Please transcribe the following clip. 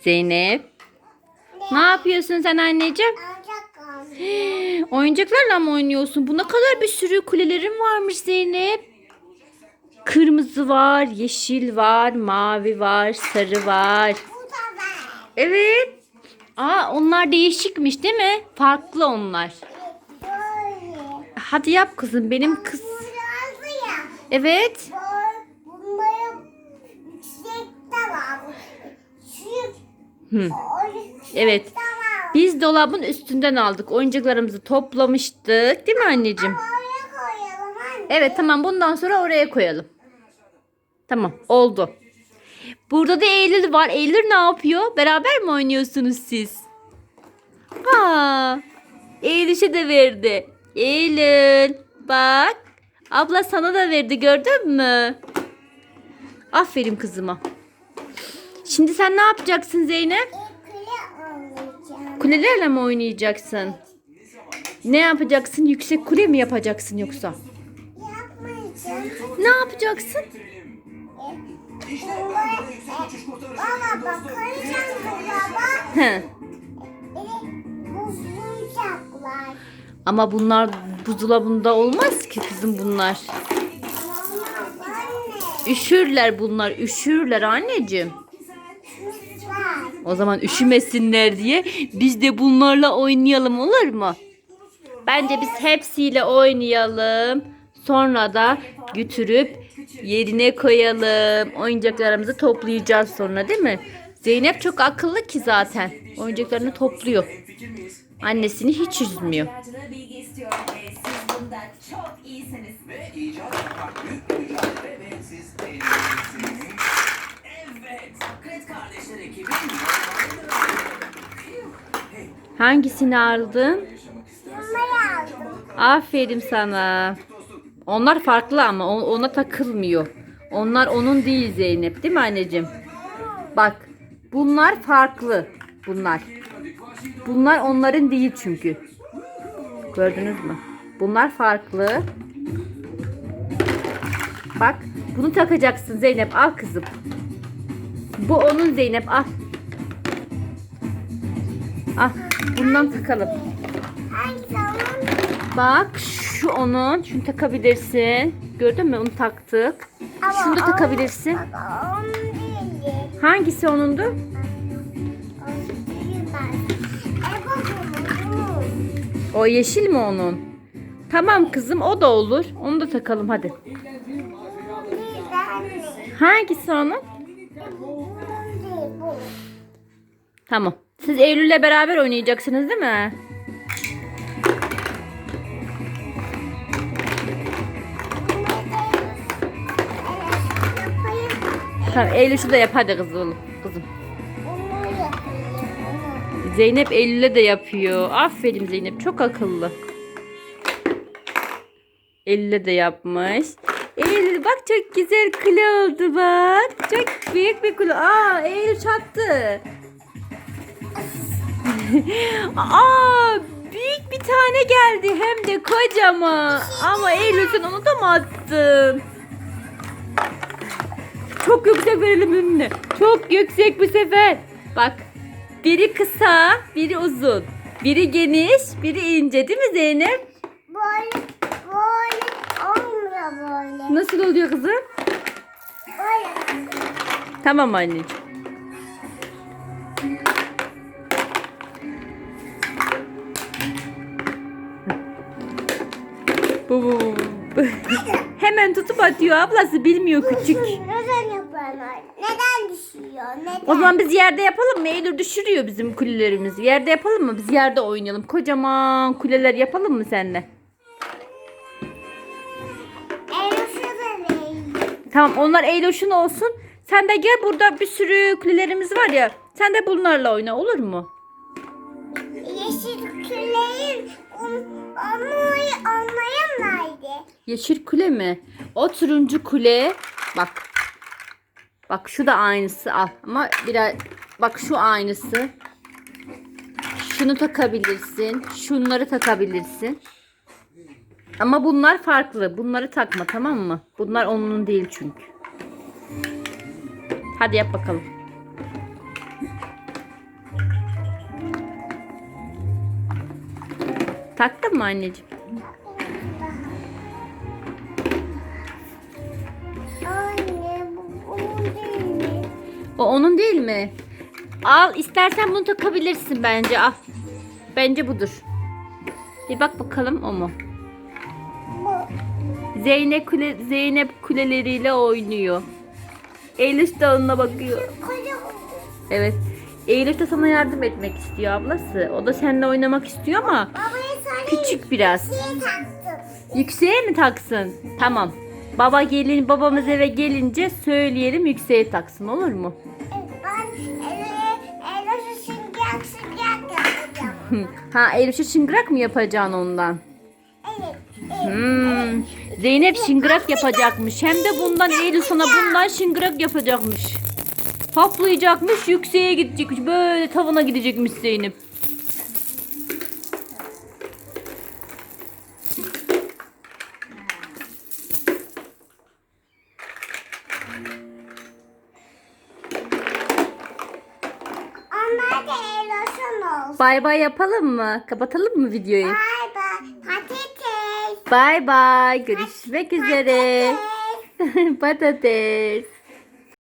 Zeynep. Ne yapıyorsun sen anneciğim? Oyuncaklarla mı oynuyorsun? Bu ne kadar bir sürü kulelerin varmış Zeynep. Kırmızı var, yeşil var, mavi var, sarı var. Evet. Aa onlar değişikmiş değil mi? Farklı onlar. Hadi yap kızım benim kız. Evet. Hı. Evet. Biz dolabın üstünden aldık. Oyuncaklarımızı toplamıştık. Değil mi anneciğim? Evet tamam bundan sonra oraya koyalım. Tamam oldu. Burada da Eylül var. Eylül ne yapıyor? Beraber mi oynuyorsunuz siz? Ha. Eylül'e de verdi. Eylül bak. Abla sana da verdi gördün mü? Aferin kızıma. Şimdi sen ne yapacaksın Zeynep? Kulelerle mi oynayacaksın? Ne yapacaksın? Yüksek kule mi yapacaksın yoksa? Ne yapacaksın? Baba bak koyacağım dolaba. He. Buzlayacaklar. Ama bunlar buzdolabında olmaz ki kızım bunlar. Üşürler bunlar. Üşürler anneciğim. O zaman üşümesinler diye biz de bunlarla oynayalım olur mu? Bence biz hepsiyle oynayalım. Sonra da götürüp yerine koyalım. Oyuncaklarımızı toplayacağız sonra değil mi? Zeynep çok akıllı ki zaten. Oyuncaklarını topluyor. Annesini hiç üzmüyor. ve icat yapmak büyük mücadele ve siz Hangisini aldın? Bunları. Aferin sana. Onlar farklı ama ona takılmıyor. Onlar onun değil Zeynep değil mi anneciğim? Bak bunlar farklı. Bunlar. Bunlar onların değil çünkü. Gördünüz mü? Bunlar farklı. Bak bunu takacaksın Zeynep al kızım. Bu onun Zeynep al. Al bundan takalım. Bak şu onun. Şunu takabilirsin. Gördün mü? Onu taktık. Şunu da takabilirsin. Hangisi onundu? O yeşil mi onun? Tamam kızım o da olur. Onu da takalım hadi. Hangisi onun? Tamam. Siz Eylül'le beraber oynayacaksınız değil mi? Tamam Eylül şu da yap hadi kızım. Kızım. Bunu yapayım. Bunu. Zeynep Eylül'e de yapıyor. Aferin Zeynep çok akıllı. Eylül'e de yapmış. Eylül bak çok güzel kule oldu bak. Çok büyük bir kule. Aa Eylül çattı. Aa büyük bir tane geldi hem de kocaman. Ama Eylül sen onu da mı attın? Çok yüksek verelim önüne. Çok yüksek bu sefer. Bak biri kısa, biri uzun. Biri geniş, biri ince değil mi Zeynep? Böyle böyle. Nasıl oluyor kızım? Böyle. Tamam anneciğim. Bu, bu, bu. Hemen tutup atıyor ablası bilmiyor küçük. Neden yapıyorlar? Neden düşüyor? Neden? O zaman biz yerde yapalım mı? Eylül düşürüyor bizim kulelerimizi. Yerde yapalım mı? Biz yerde oynayalım. Kocaman kuleler yapalım mı seninle? Tamam onlar Eyloş'un olsun. Sen de gel burada bir sürü kulelerimiz var ya. Sen de bunlarla oyna olur mu? Yeşil onu anlayan nerede? Yeşil kule mi? O turuncu kule. Bak. Bak şu da aynısı al. Ama biraz bak şu aynısı. Şunu takabilirsin. Şunları takabilirsin. Ama bunlar farklı. Bunları takma tamam mı? Bunlar onun değil çünkü. Hadi yap bakalım. Taktın mı anneciğim? Anne bu onun değil mi? O onun değil mi? Al istersen bunu takabilirsin bence al. Bence budur. Bir bak bakalım o mu? Zeynep kule Zeynep kuleleriyle oynuyor. Eylül de onunla bakıyor. Evet. Eylül de sana yardım etmek istiyor ablası. O da seninle oynamak istiyor ama küçük biraz. Yükseğe mi taksın? Tamam. Baba gelin babamız eve gelince söyleyelim yükseğe taksın olur mu? Ha Eylül'e şıngırak mı yapacaksın ondan? Evet. evet. Hmm. Zeynep şıngırak yapacakmış. Hem de bundan Eylül sana bundan şıngırak yapacakmış. Hoplayacakmış, yükseğe gidecekmiş. Böyle tavana gidecekmiş Zeynep. Bay bay yapalım mı? Kapatalım mı videoyu? Bay bay. Bay bay. Görüşmek üzere. Patates.